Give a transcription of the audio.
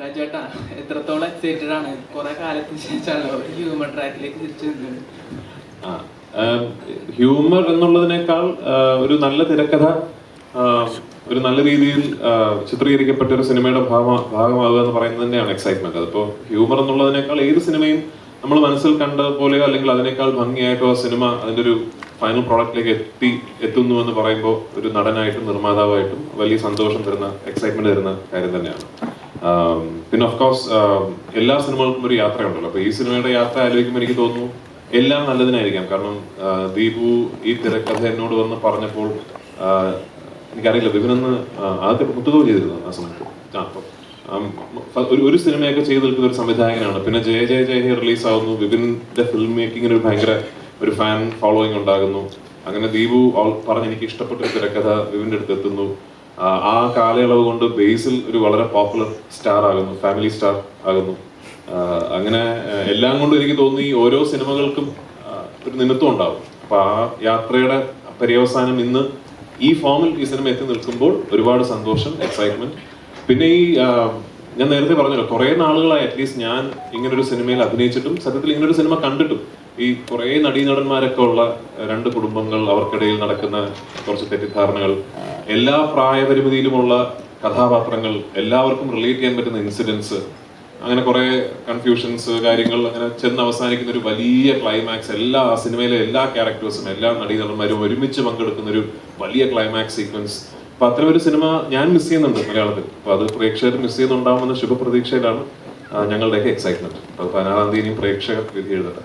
രാജേട്ടാ എത്രത്തോളം എക്സൈറ്റഡ് ആണ്. കുറെ കാലത്തിന് ശേഷമാണല്ലോ ഹ്യൂമൻ ട്രാക്കിലേക്ക് തിരിച്ചു വരുന്നത് ഹ്യൂമർ എന്നുള്ളതിനേക്കാൾ ഒരു നല്ല തിരക്കഥ ഒരു നല്ല രീതിയിൽ ചിത്രീകരിക്കപ്പെട്ട ഒരു സിനിമയുടെ ഭാഗ ഭാഗമാകുക എന്ന് പറയുന്നത് തന്നെയാണ് എക്സൈറ്റ്മെന്റ് അതിപ്പോ ഹ്യൂമർ എന്നുള്ളതിനേക്കാൾ ഏത് സിനിമയും നമ്മൾ മനസ്സിൽ കണ്ട പോലെയോ അല്ലെങ്കിൽ അതിനേക്കാൾ ഭംഗിയായിട്ടോ ആ സിനിമ അതിന്റെ ഒരു ഫൈനൽ പ്രോഡക്റ്റിലേക്ക് എത്തി എത്തുന്നു എന്ന് പറയുമ്പോൾ ഒരു നടനായിട്ടും നിർമ്മാതാവായിട്ടും വലിയ സന്തോഷം തരുന്ന എക്സൈറ്റ്മെന്റ് തരുന്ന കാര്യം തന്നെയാണ്. പിന്നെ ഓഫ് കോഴ്സ് എല്ലാ സിനിമകൾക്കും ഒരു യാത്രയുണ്ടല്ലോ. അപ്പൊ ഈ സിനിമയുടെ യാത്ര ആലോചിക്കുമ്പോൾ എനിക്ക് തോന്നുന്നു എല്ലാം നല്ലതിനായിരിക്കാം. കാരണം ദീപു ഈ തിരക്കഥ എന്നോട് വന്ന് പറഞ്ഞപ്പോൾ എനിക്കറിയില്ല വിപിനെന്ന് ആദ്യത്തെ മുത്തുകോ ചെയ്തിരുന്നു ആ സമയത്ത്? ഒരു ഒരു സിനിമയൊക്കെ ചെയ്തു നിൽക്കുന്ന ഒരു സംവിധായകനാണ്. പിന്നെ ജയ ജയ ജയ റിലീസ് ആവുന്നു വിപിന്റെ ഫിലിം മേക്കിങ്ങിന് ഒരു ഭയങ്കര ഒരു ഫാൻ ഫോളോയിങ് ഉണ്ടാകുന്നു. അങ്ങനെ ദീപു പറഞ്ഞ് എനിക്ക് ഇഷ്ടപ്പെട്ട ഒരു തിരക്കഥ വിപിന്റെ അടുത്ത് എത്തുന്നു. ആ, കാലയളവ് കൊണ്ട് ബേസിൽ ഒരു വളരെ പോപ്പുലർ സ്റ്റാർ ആകുന്നു ഫാമിലി സ്റ്റാർ ആകുന്നു. അങ്ങനെ എല്ലാം കൊണ്ടും എനിക്ക് തോന്നി ഓരോ സിനിമകൾക്കും ഒരു നിമിത്തം ഉണ്ടാവും. അപ്പൊ ആ യാത്രയുടെ പര്യവസാനം ഇന്ന് ഈ ഫോമിൽ ഈ സിനിമ എത്തി നിൽക്കുമ്പോൾ ഒരുപാട് സന്തോഷം എക്സൈറ്റ്മെന്റ് പിന്നെ ഈ ഞാൻ നേരത്തെ പറഞ്ഞല്ലോ കുറെ നാളുകളായി അറ്റ്ലീസ്റ്റ് ഞാൻ ഇങ്ങനൊരു സിനിമയിൽ അഭിനയിച്ചിട്ടും സത്യത്തിൽ ഇങ്ങനൊരു സിനിമ കണ്ടിട്ടും. ഈ കുറെ നടീനടന്മാരൊക്കെ ഉള്ള രണ്ട് കുടുംബങ്ങൾ അവർക്കിടയിൽ നടക്കുന്ന കുറച്ച് തെറ്റിദ്ധാരണകൾ എല്ലാ പ്രായപരിമിതിയിലുമുള്ള കഥാപാത്രങ്ങൾ എല്ലാവർക്കും റിലേറ്റ് ചെയ്യാൻ പറ്റുന്ന ഇൻസിഡൻസ് അങ്ങനെ കുറെ കൺഫ്യൂഷൻസ് കാര്യങ്ങൾ അങ്ങനെ ചെന്ന് അവസാനിക്കുന്ന ഒരു വലിയ ക്ലൈമാക്സ് എല്ലാ സിനിമയിലെ എല്ലാ ക്യാരക്ടേഴ്സും എല്ലാ നടീനടന്മാരും ഒരുമിച്ച് പങ്കെടുക്കുന്ന ഒരു വലിയ ക്ലൈമാക്സ് സീക്വൻസ് അപ്പൊ അത്തരം ഒരു സിനിമ ഞാൻ മിസ് ചെയ്യുന്നുണ്ട് മലയാളത്തിൽ. അപ്പൊ അത് പ്രേക്ഷകർ മിസ് ചെയ്യുന്നുണ്ടാവുമെന്ന ശുഭപ്രതീക്ഷയിലാണ് ഞങ്ങളുടെയൊക്കെ എക്സൈറ്റ്മെന്റ് അപ്പൊ പതിനാറാം തീയതി പ്രേക്ഷകർ വിധി എഴുതട്ടെ.